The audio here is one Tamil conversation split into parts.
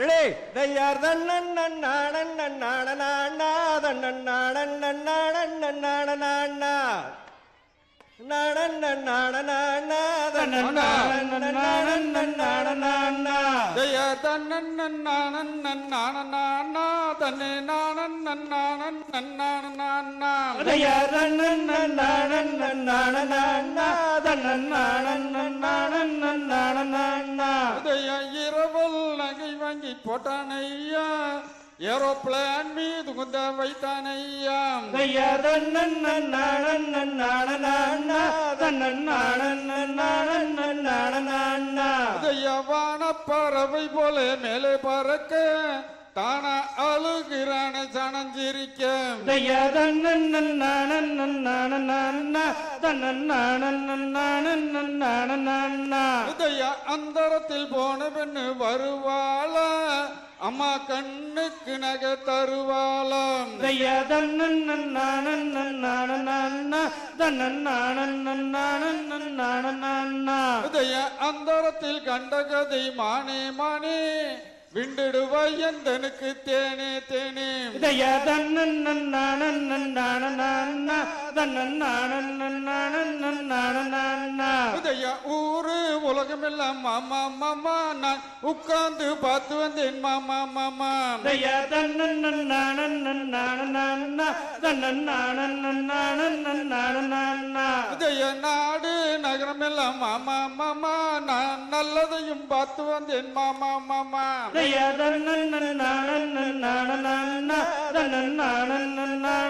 ரெடி தையார் தன்னன் நாடன் நாடனா தன்னன் தன்னன் நாடன் நாடனா ஜெய தன்னன் நானன் வாங்கி போட்டானையா ஏரோப்ளேன் மீது குந்த வைத்தானையா தையார் தன்னன் நாடன் நாடனா தன்னன் நாடன் நாடன் நாடனா உதய வான பறவை போல மேலே பறக்க. தானா அழுகிறான சனஞ்சிரிக்க உதய அந்தரத்தில் போன பெண்ணு வருவாளா அம்மா கண்ணுக்கு நகை தருவாளாம். உதய அந்தரத்தில் கண்ட கதை மானே மானே. விண்டுடுவாய் எந்தனுக்கு தேனே தேனே உதய ஊரு உலகமெல்லாம் மாமா மாமா நான் உட்கார்ந்து பார்த்து வந்தேன். மாமா மாமா. உதய நாடு நகரமெல்லாம் மாமா மாமா நான் நல்லதையும் பார்த்து வந்தேன். மாமா மாமா. நானன் நானனா நானன் நானன் நானனா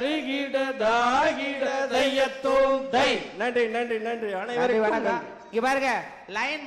தருகிட தாகிட தையத்தோம் தை நன்றி நன்றி நன்றி நன்றி அனைவருக்கும் வணக்கம். இங்க பாருங்க லைன்